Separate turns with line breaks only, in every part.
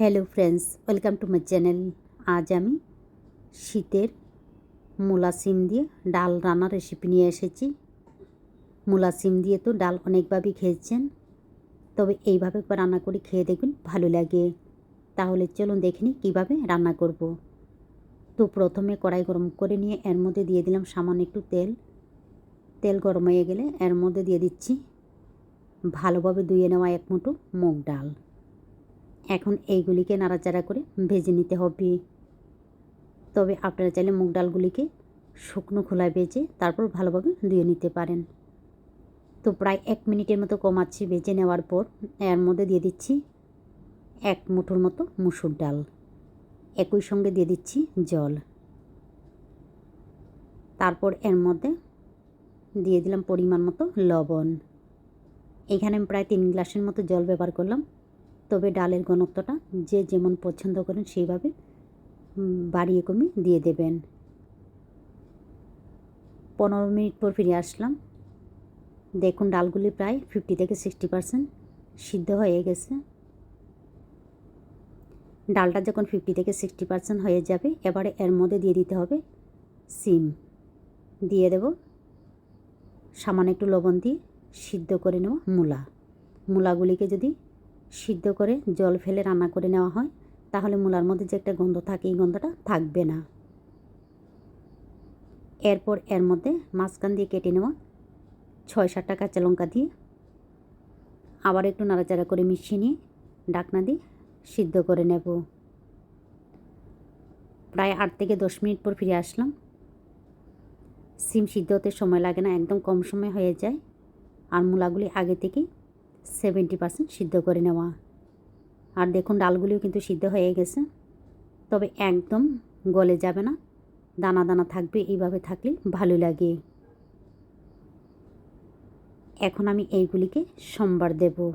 Hello friends welcome to my channel আজ আমি শীতের মূলা সিম দিয়ে ডাল রান্নার রেসিপি নিয়ে এসেছি। মূলা সিম দিয়ে তো ডাল অনেকভাবেই খেয়েছেন। তবে এইভাবে একবার রান্না করে খেয়ে দেখবেন ভালো লাগে। তাহলে চলুন দেখে নিই কীভাবে রান্না করব। তো প্রথমে কড়াই গরম করে নিয়ে এর মধ্যে দিয়ে দিলাম সামান্য একটু তেল। তেল গরম হয়ে গেলে এর মধ্যে দিয়ে দিচ্ছি ভালোভাবে ধুয়ে নেওয়া এক মুঠো মুগ ডাল। এখন এইগুলিকে নাড়াচাড়া করে ভেজে নিতে হবে। তবে আপনারা চাইলে মুগ ডালগুলিকে শুকনো খোলায় ভেজে তারপর ভালোভাবে ধুয়ে নিতে পারেন। তো প্রায় এক মিনিটের মতো কমাচ্ছি ভেজে নেওয়ার পর এর মধ্যে দিয়ে দিচ্ছি এক মুঠোর মতো মুসুর ডাল। একই সঙ্গে দিয়ে দিচ্ছি জল। তারপর এর মধ্যে দিয়ে দিলাম পরিমাণ মতো লবণ। এখানে আমি প্রায় তিন গ্লাসের মতো জল ব্যবহার করলাম। তবে ডালের ঘনত্বটা যে যেমন পছন্দ করেন সেইভাবে বাড়িয়ে কমিয়ে দিয়ে দেবেন। পনেরো মিনিট পর ফিরে আসলাম। দেখুন ডালগুলি প্রায় ফিফটি থেকে সিক্সটি পারসেন্ট সিদ্ধ হয়ে গেছে। ডালটা যখন ফিফটি থেকে সিক্সটি পারসেন্ট হয়ে যাবে, এবারে এর মধ্যে দিয়ে দিতে হবে সিম। দিয়ে দেব সামান্য একটু লবণ দিয়ে সিদ্ধ করে নেওয়া মূলা। মূলাগুলিকে যদি সিদ্ধ করে জল ফেলে রান্না করে নেওয়া হয়, তাহলে মূলার মধ্যে যে একটা গন্ধ থাকে, এই গন্ধটা থাকবে না। এরপর এর মধ্যে মাঝখান দিয়ে কেটে নেওয়া ছয় সাতটা কাঁচা লঙ্কা দিয়ে আবার একটু নাড়াচাড়া করে মিশিয়ে নিয়ে ডাকনা দিয়ে সিদ্ধ করে নেব। প্রায় আট থেকে দশ মিনিট পর ফিরে আসলাম। সিম সিদ্ধ হতে সময় লাগে না, একদম কম সময় হয়ে যায়। আর মূলাগুলি আগে থেকেই সেভেন্টি পার্সেন্ট সিদ্ধ করে নেওয়া। আর দেখুন, ডালগুলিও কিন্তু সিদ্ধ হয়ে গেছে। তবে একদম গলে যাবে না। দানা দানা থাকবে, এইভাবে থাকলে ভালো লাগে। এখন আমি এইগুলিকে সোমবার দেব।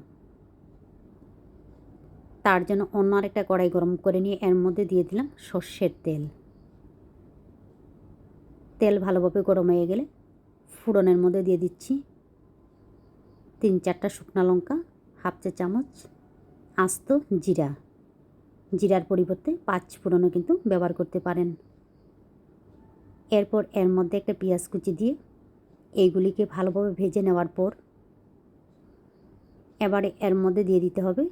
তার জন্য অন্য আরেকটা কড়াই গরম করে নিয়ে এর মধ্যে দিয়ে দিলাম সর্ষের তেল। তেল ভালোভাবে গরম হয়ে গেলে ফুড়নের মধ্যে দিয়ে দিচ্ছি তিন চারটা শুকনা লঙ্কা, হাফ চা চামচ আস্ত জিরা। জিরার পরিবর্তে পাঁচ ফোড়নও কিন্তু ব্যবহার করতে পারেন। এরপর এর মধ্যে একটা পেঁয়াজ কুচি দিয়ে এইগুলিকে ভালোভাবে ভেজে নেওয়ার পর এবারে এর মধ্যে দিয়ে দিতে হবে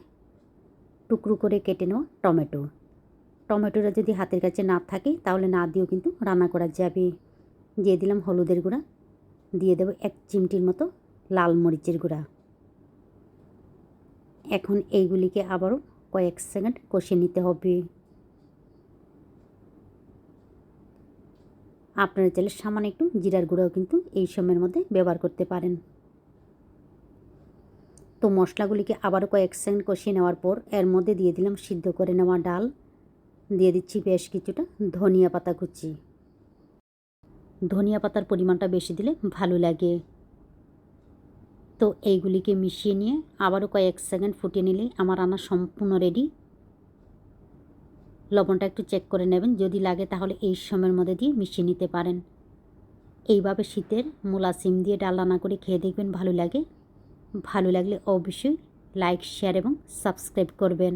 টুকরো করে কেটে নেওয়া টমেটো। টমেটোটা যদি হাতের কাছে না থাকে তাহলে না দিয়েও কিন্তু রান্না করা যাবে। দিয়ে দিলাম হলুদের গুঁড়া, দিয়ে দেবো এক চিমটির মতো লাল মরিচের গুঁড়া। এখন এইগুলিকে আবারও কয়েক সেকেন্ড কষিয়ে নিতে হবে। আপনারা চাইলে সামান্য একটু জিরার গুঁড়াও কিন্তু এই সময়ের মধ্যে ব্যবহার করতে পারেন। তো মশলাগুলিকে আবারও কয়েক সেকেন্ড কষিয়ে নেওয়ার পর এর মধ্যে দিয়ে দিলাম সিদ্ধ করে নেওয়া ডাল। দিয়ে দিচ্ছি বেশ কিছুটা ধনিয়া পাতা কুচি। ধনিয়া পাতার পরিমাণটা বেশি দিলে ভালো লাগে। তো এইগুলিকে মিশিয়ে নিয়ে আবারও কয়েক সেকেন্ড ফুটিয়ে নিলেই আমার রান্না সম্পূর্ণ রেডি লবণটা একটু চেক করে নেবেন, যদি লাগে তাহলে এই সময়ের মধ্যে দিয়ে মিশিয়ে নিতে পারেন। এইভাবে শীতের মূলা সিম দিয়ে ডাল রান্না করে খেয়ে দেখবেন ভালো লাগে। ভালো লাগলে অবশ্যই লাইক শেয়ার এবং সাবস্ক্রাইব করবেন।